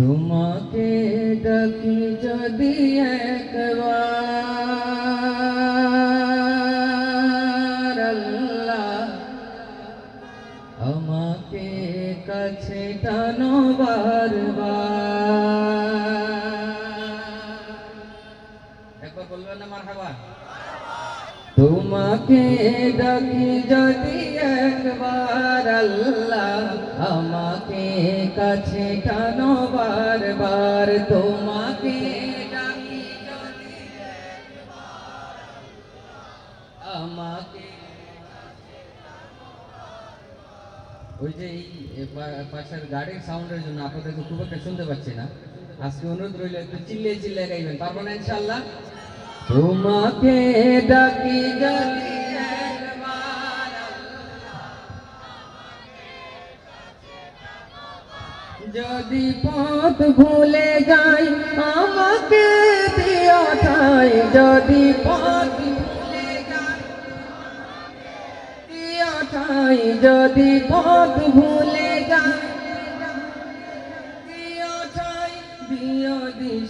তোমাকে ডাকি যদি একবার আল্লাহ আমাকে কাছে টানো বারবার। একবার বলবেন না মারহাবা? তোমাকে ডাকি যদি একবার আল্লাহ আমাকে কাছে টানো বারবার। তোমাকে ওই যে এই পাশের গাড়ির সাউন্ডের জন্য আপনাদেরকে খুব একটা শুনতে পাচ্ছি না। আজকে অনুরোধ রইল একটু চিল্লে চিল্লে গাইবেন। পারব না ইনশাল্লাহ তোমাকে ডাকি একবার যদি পথ ভুলে যাই, আমাকে দিও যদি পথ ভুলে যাই দিও যদি পথ ভুলে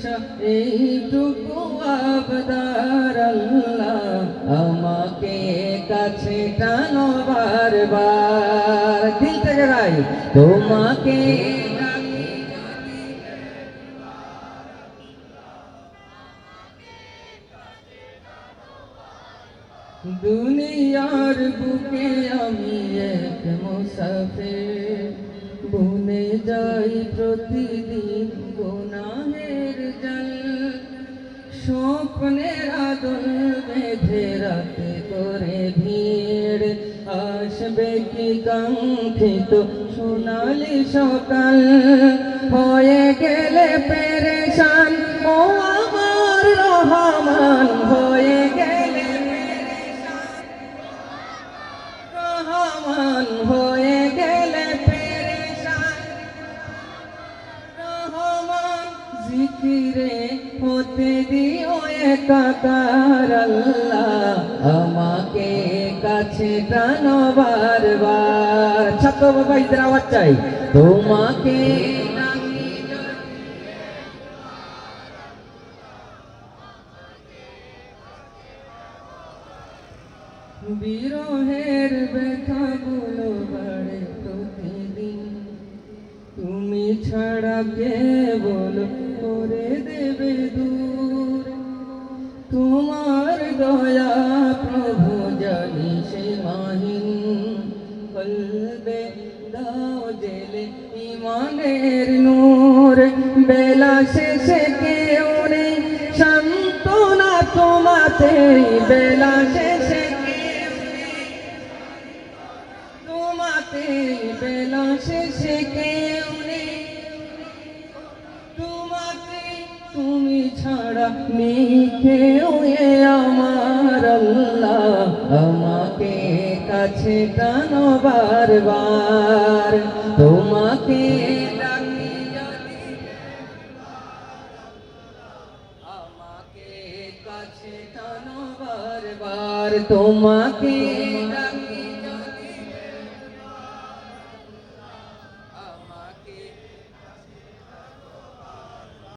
দিশা এইটুকু আবদার আল্লাহ আমাকে কাছে টানো বারবার। দিল থেকে গাই তোমাকে দুনিয়ার বুকে আমি এক মুসাফির, বনে যাই প্রতিদিন স্বপ্নের আদল বেঁধে রাতে করে ভিড়। আসবে কি কাঙ্ক্ষিত সোনালি সকাল? হয়ে গেলে পেরেশান, ও আমার রহমান। হয়ে গেলে জিকিরে হতে দিও একাকার আল্লাহ। আমাকে কাছে টানো বারবার। ছাত্র বাবা ইদের আওয়াজ চাই। তোমাকে বিরহের ব্যথাগুলো বাড়ে। প্রতিদিন তুমি ছাড়া কে বলো করে দেবে দূর। তোমার দয়া প্রভু জানি সে মাহিন। কলবে দাও জেলে ইমানের নূর। বেলা শেষে কেউ নেই, সান্ত্বনা তোমাতে। বেলা শেষে তোমাতে। বেলা শেষে কেউ ছাড়া নেই কেউ আমার আল্লাহ। আমাকে কাছে টানো বারবার তোমাকে আমাকে কাছে টানো বারবার তোমাকে